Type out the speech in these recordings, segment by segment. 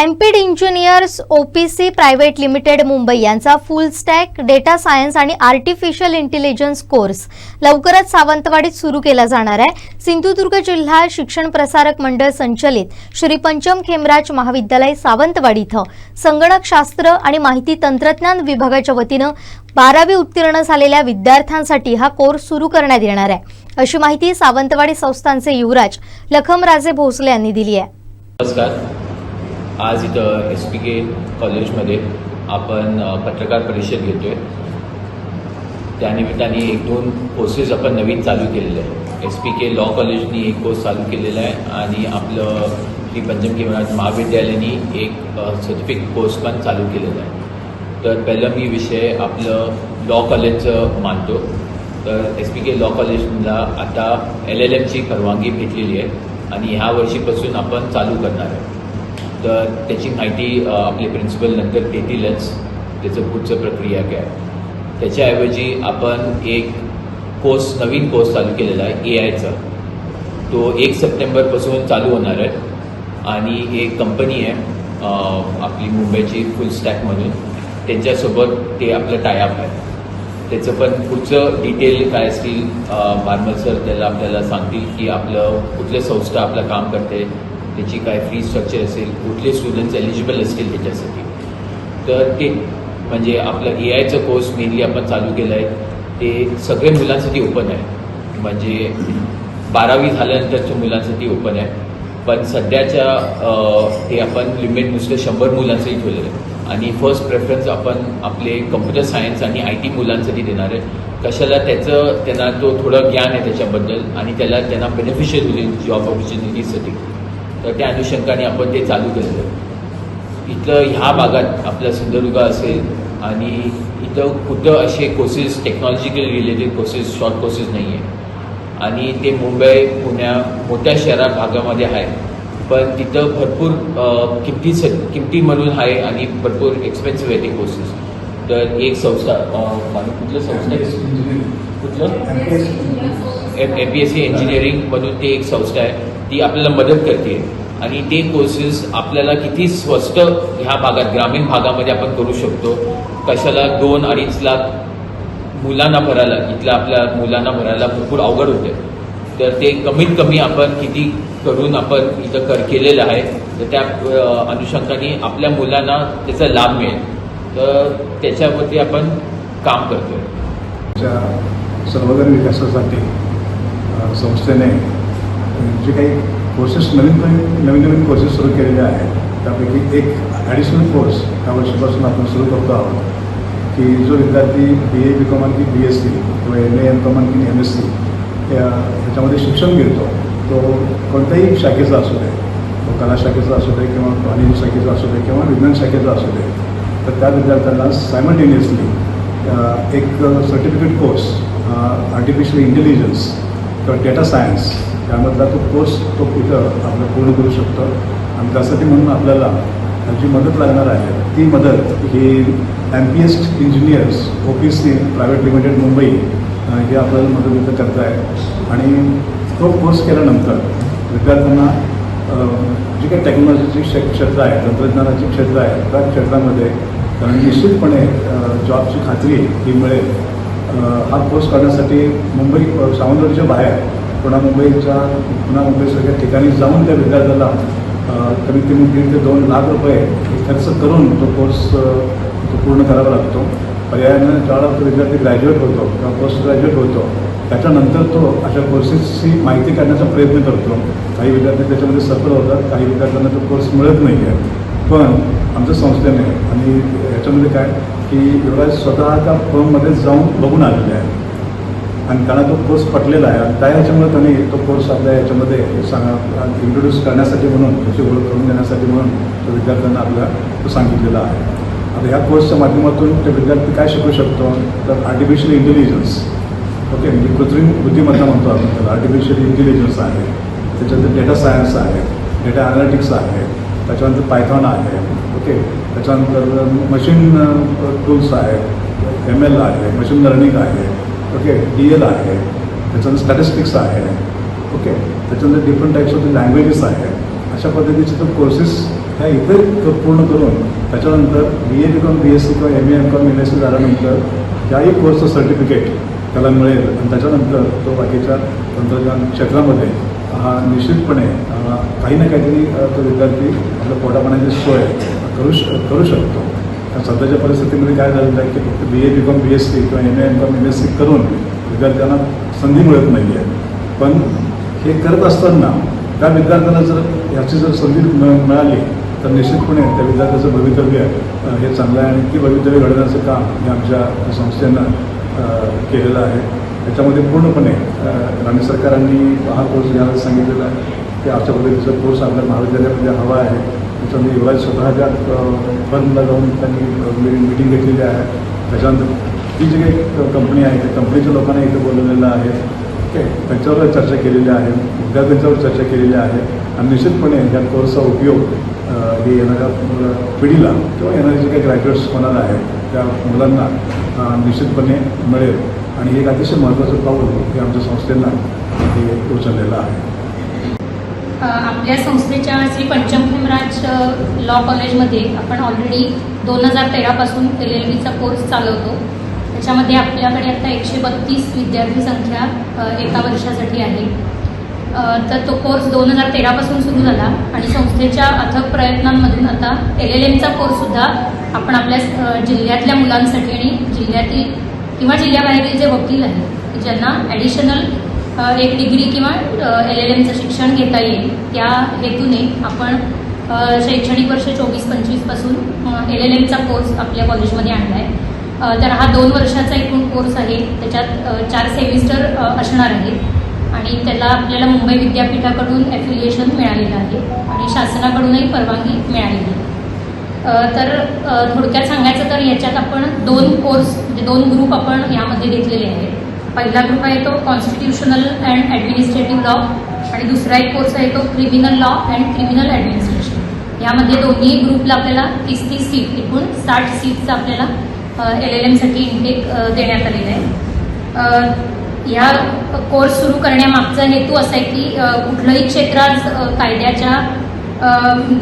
एम्पिड engineers OPC private limited Mumbai यांचा full stack data science आणि artificial intelligence course लवकरच सावंतवाडीत सुरू केला जाणार आहे. सिंधुदुर्ग जिल्हा शिक्षण प्रसारक मंडळ संचलित श्री पंचम खेमराज महाविद्यालय सावंतवाडी इथं संगणकशास्त्र आणि माहिती तंत्रज्ञान विभागाच्या वतीनं बारावी उत्तीर्ण झालेल्या विद्यार्थ्यांसाठी हा कोर्स सुरू करण्यात येणार आहे. अशी माहिती सावंतवाडी संस्थांचे युवराज लखमराजे भोसले यांनी दिली आहे. नमस्कार. आज इथं एस पी के कॉलेजमध्ये आपण पत्रकार परिषद घेतो आहे त्यानिमित्ताने एक दोन कोर्सेस आपण नवीन चालू केलेले आहे एस पी के लॉ कॉलेजनी एक कोर्स चालू केलेला आहे आणि आपलं श्री पंचम केमराज महाविद्यालयाने एक सर्टिफिकेट कोर्स पण चालू केलेला आहे. तर पहिलं मी विषय आपलं लॉ कॉलेजचं मानतो. तर एस पी के लॉ कॉलेजला आता एल एल एमची परवानगी भेटलेली आहे आणि ह्या वर्षीपासून आपण चालू करणार आहे. तर त्याची माहिती आपले प्रिन्सिपल नंतर देतीलच. त्याचं पुढचं प्रक्रिया काय? त्याच्याऐवजी आपण एक कोर्स नवीन कोर्स चालू केलेला आहे ए आयचा तो एक सप्टेंबरपासून चालू होणार आहे. आणि एक कंपनी आहे आपली मुंबईची फुल स्टॅक म्हणून. त्यांच्यासोबत ते आपलं टायअप आहे. त्याचं पण पुढचं डिटेल काय असतील मार्मल सर त्याला आपल्याला सांगतील की आपलं कुठल्या संस्था आपलं काम करते. त्याची काय फी स्ट्रक्चर असेल कुठले स्टुडंट्स एलिजिबल असतील त्याच्यासाठी. तर ते म्हणजे आपलं ए आयचं कोर्स मेनली आपण चालू केलं आहे ते सगळ्या मुलांसाठी ओपन आहे. म्हणजे बारावी झाल्यानंतरच्या मुलांसाठी ओपन आहे. पण सध्याच्या हे ते आपण लिमिट नुसतं शंभर मुलांसाठी ठेवलेलं आहे. आणि फर्स्ट प्रेफरन्स आपण आपले कम्प्युटर सायन्स आणि आय टी मुलांसाठी देणार आहे. कशाला त्याचं त्यांना तो थोडं ज्ञान आहे त्याच्याबद्दल आणि त्याला त्यांना बेनिफिशियल होईल जॉब ऑपॉर्च्युनिटीसाठी तर त्या अनुषंगाने आपण ते चालू आहे इथलं ह्या भागात आपला सिंधुदुर्ग असेल आणि इथं कुठं असे courses technological related courses short courses नाही आहे आणि ते मुंबई पुण्या मोठ्या शहरात भागामध्ये आहे. पण तिथं भरपूर किमती स किमती म्हणून आहे आणि भरपूर एक्सपेन्सिव्ह आहे ते कोर्सेस तर एक संस्था कुठलं संस्था कुठलं? M M P S C engineering म्हणून ते एक संस्था आहे. ती आपल्याला मदत करते. आणि ते कोर्सेस आपल्याला किती स्वस्त ह्या भागात ग्रामीण भागामध्ये आपण करू शकतो. कशाला दोन अडीच लाख मुलांना भरायला इथल्या आपल्या मुलांना भरायला भरपूर अवघड होते. तर ते कमीत कमी आपण किती करून आपण इथं कर केलेलं आहे. तर त्या अनुषंगाने आपल्या मुलांना त्याचा लाभ मिळेल. तर त्याच्यावरती आपण काम करतो सर्वजण विकासासाठी संस्थेने जे काही कोर्सेस नवीन नवीन नवीन नवीन कोर्सेस सुरू केलेले आहेत त्यापैकी एक ॲडिशनल कोर्स या वर्षीपासून आपण सुरू करतो आहोत की जो विद्यार्थी बी ए बी कॉम आणखी बी एस सी किंवा एम ए एम कॉम आणखी एम एस सी ह्याच्यामध्ये शिक्षण घेतो. तो कोणत्याही शाखेचा असू दे तो कला शाखेचा असू दे किंवा वाणिज्य शाखेचा असू दे किंवा विज्ञान शाखेचा असू दे तर त्या विद्यार्थ्यांना सायमल्टेनियसली एक सर्टिफिकेट कोर्स आर्टिफिशियल इंटेलिजन्स किंवा डेटा सायन्स त्यामधला तो कोर्स तो इथं आपलं पूर्ण करू शकतो? आणि त्यासाठी म्हणून आपल्याला जी मदत लागणार आहे ती मदत ही M P S engineers O P C private limited Mumbai हे आपल्याला मदत इथं करत आहे आणि तो कोर्स केल्यानंतर विद्यार्थ्यांना जी काही टेक्नॉलॉजीची क्षे- क्षेत्र आहे तंत्रज्ञानाची क्षेत्र आहे त्या क्षेत्रामध्ये निश्चितपणे जॉबची खात्री ही मिळेल. हा कोर्स करण्यासाठी मुंबई सावंतवाडीच्या बाहेर पुन्हा मुंबईच्या पुन्हा सगळ्या ठिकाणी जाऊन त्या विद्यार्थ्याला कमीत कमी दीड ते दोन लाख रुपये खर्च करून तो कोर्स तो पूर्ण करावा लागतो. पर्यायानं ज्यावेळेला तो विद्यार्थी ग्रॅज्युएट होतो किंवा पोस्ट ग्रॅज्युएट होतो त्याच्यानंतर तो अशा कोर्सेसची माहिती काढण्याचा प्रयत्न करतो. काही विद्यार्थी त्याच्यामध्ये सफल होतात काही विद्यार्थ्यांना तो कोर्स मिळत नाही आहे पण आमच्या संस्थेने आणि ह्याच्यामध्ये काय की युवराज स्वतः त्या फर्ममध्ये जाऊन बघून आलेले आहे आणि त्यांना तो कोर्स पटलेला आहे. आणि त्या ह्याच्यामुळे त्यांनी तो कोर्स आपल्या ह्याच्यामध्ये सांगा इंट्रोड्यूस करण्यासाठी म्हणून त्याची ओळख करून देण्यासाठी म्हणून तो विद्यार्थ्यांना आपल्या तो सांगितलेला आहे. आता ह्या कोर्सच्या माध्यमातून ते विद्यार्थी काय शिकू शकतो? तर आर्टिफिशियल इंटेलिजन्स ओके म्हणजे कृत्रिम बुद्धिमत्ता म्हणतो आपण त्याला. आर्टिफिशियल इंटेलिजन्स आहे. त्याच्यात डेटा सायन्स आहे. डेटा अनालिटिक्स आहे. त्याच्यानंतर पायथॉन आहे ओके. त्याच्यानंतर मशीन टूल्स आहेत एम एल आहे मशीन लर्निंग आहे ओके. डी एल आहे त्याच्यानंतर स्टॅटिस्टिक्स आहे ओके. त्याच्यानंतर डिफरंट टाईप्स ऑफ लँग्वेजेस आहे. अशा पद्धतीचे तर कोर्सेस ह्या इथे पूर्ण करून त्याच्यानंतर B A B com B S C किंवा M A M com M S C झाल्यानंतर त्याही कोर्सचं सर्टिफिकेट त्याला मिळेल. आणि त्याच्यानंतर तो बाकीच्या तंत्रज्ञान क्षेत्रामध्ये हा निश्चितपणे काही ना काहीतरी तो विद्यार्थी आपल्या पोटापाण्याची सोय करू श करू शकतो. कारण सध्याच्या परिस्थितीमध्ये काय झालेलं आहे की फक्त B A B com B S C किंवा M A M com M S C करून विद्यार्थ्यांना संधी मिळत नाही आहे पण हे करत असताना त्या विद्यार्थ्याला जर याची जर संधी मिळाली तर निश्चितपणे त्या विद्यार्थ्याचं भवितव्य हे चांगलं आहे आणि ती भवितव्य घडवण्याचं काम हे आमच्या संस्थेनं केलेलं आहे. त्याच्यामध्ये पूर्णपणे अ, राज्य सरकारांनी हा कोर्स घ्यायला सांगितलेला आहे की अशा पद्धतीचा कोर्स आपल्या महाविद्यालयामध्ये हवा आहे. त्याच्यामध्ये युवराज स्वतःच्या फर्मला जाऊन त्यांनी मिटिंग घेतलेली आहे त्याच्यानंतर ती जी काही कंपनी आहे त्या कंपनीच्या लोकांना इथे बोलवलेलं आहे. ओके? त्यांच्यावर चर्चा केलेली आहे. विद्यार्थ्यांच्यावर चर्चा केलेली आहे. आणि निश्चितपणे या कोर्सचा उपयोग हे येणाऱ्या पिढीला किंवा येणारे जे काही ग्रॅज्युएट्स होणार आहे त्या मुलांना निश्चितपणे मिळेल. आणि एक अतिशय महत्त्वाचं पाऊल हे आमच्या संस्थेला हे उचललेलं आहे. आपल्या संस्थेच्या श्री पंचमहेमराज लॉ कॉलेजमध्ये आपण ऑलरेडी दोन हजार तेरापासून एल एल बीचा कोर्स चालवतो. त्याच्यामध्ये आपल्याकडे आता एकशे बत्तीस विद्यार्थी संख्या एका वर्षासाठी आहे. तर तो कोर्स दोन हजार तेरापासून सुरू झाला आणि संस्थेच्या अथक प्रयत्नांमधून आता एल एल एमचा कोर्ससुद्धा आपण आपल्या जिल्ह्यातल्या मुलांसाठी आणि जिल्ह्यातील किंवा जिल्ह्याबाहेरील जे वकील आहेत ज्यांना ॲडिशनल एक डिग्री किंवा एल एल एमचं शिक्षण घेता येईल. त्या हेतूने आपण शैक्षणिक वर्ष चोवीस पंचवीसपासून एल एल एमचा कोर्स आपल्या कॉलेजमध्ये आणला आहे तर हा दोन वर्षाचा एकूण कोर्स आहे. त्याच्यात चार सेमिस्टर असणार आहेत. आणि त्याला आपल्याला मुंबई विद्यापीठाकडून ॲफिलिएशन मिळालेलं आहे. आणि शासनाकडूनही परवानगी मिळालेली आहे. तर थोडक्यात सांगायचं तर याच्यात आपण दोन कोर्स म्हणजे दोन ग्रुप आपण यामध्ये घेतलेले आहेत. पहिला ग्रुप आहे तो कॉन्स्टिट्यूशनल अँड ॲडमिनिस्ट्रेटिव्ह लॉ आणि दुसरा एक कोर्स आहे तो criminal law and criminal administration यामध्ये दोन्ही ग्रुपला आपल्याला तीस तीस सीट एकूण साठ सीटचा आपल्याला एल एल एमसाठी इंटेक देण्यात आलेला आहे. या कोर्स सुरू करण्यामागचा हेतू असा आहे की कुठलंही क्षेत्र आज कायद्याच्या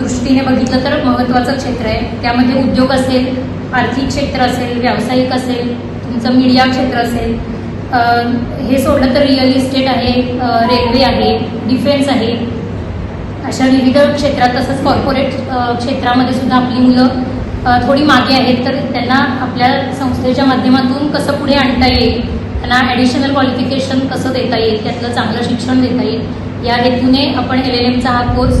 दृष्टीने बघितलं तर महत्त्वाचं क्षेत्र आहे. त्यामध्ये उद्योग असेल आर्थिक क्षेत्र असेल व्यावसायिक असेल तुमचं मीडिया क्षेत्र असेल हे सोडलं तर रिअल इस्टेट आहे रेल्वे आहे डिफेन्स आहे. अशा विविध क्षेत्रात तसंच कॉर्पोरेट क्षेत्रामध्ये सुद्धा आपली मुलं थोडी मागे आहेत तर त्यांना आपल्या संस्थेच्या माध्यमातून कसं पुढे आणता येईल त्यांना ॲडिशनल क्वालिफिकेशन कसं देता येईल त्यातलं चांगलं शिक्षण देता येईल या हेतूने आपण एल एल एमचा हा कोर्स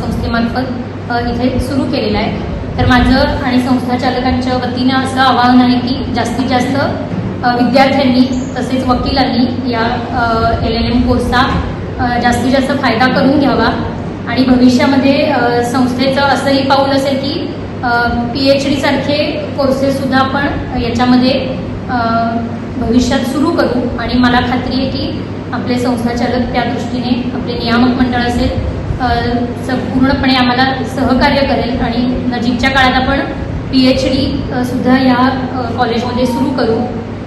संस्थेमार्फत इथे सुरू केलेला आहे. तर माझं आणि संस्था चालकांच्या वतीनं असं आवाहन आहे की जास्तीत जास्त विद्यार्थ्यांनी तसेच वकिलांनी या एल एल एम कोर्सचा जास्तीत जास्त फायदा करून घ्यावा. आणि भविष्यामध्ये संस्थेचं असंही पाऊल असेल की पी एच डीसारखे कोर्सेससुद्धा आपण याच्यामध्ये भविष्यात सुरू करू. आणि मला खात्री आहे की आपले संस्थाचालक त्या दृष्टीने आपले नियामक मंडळ असेल पूर्णपणे आम्हाला सहकार्य करेल. आणि नजीकच्या काळात आपण पी एच डी सुद्धा या कॉलेजमध्ये सुरू करू.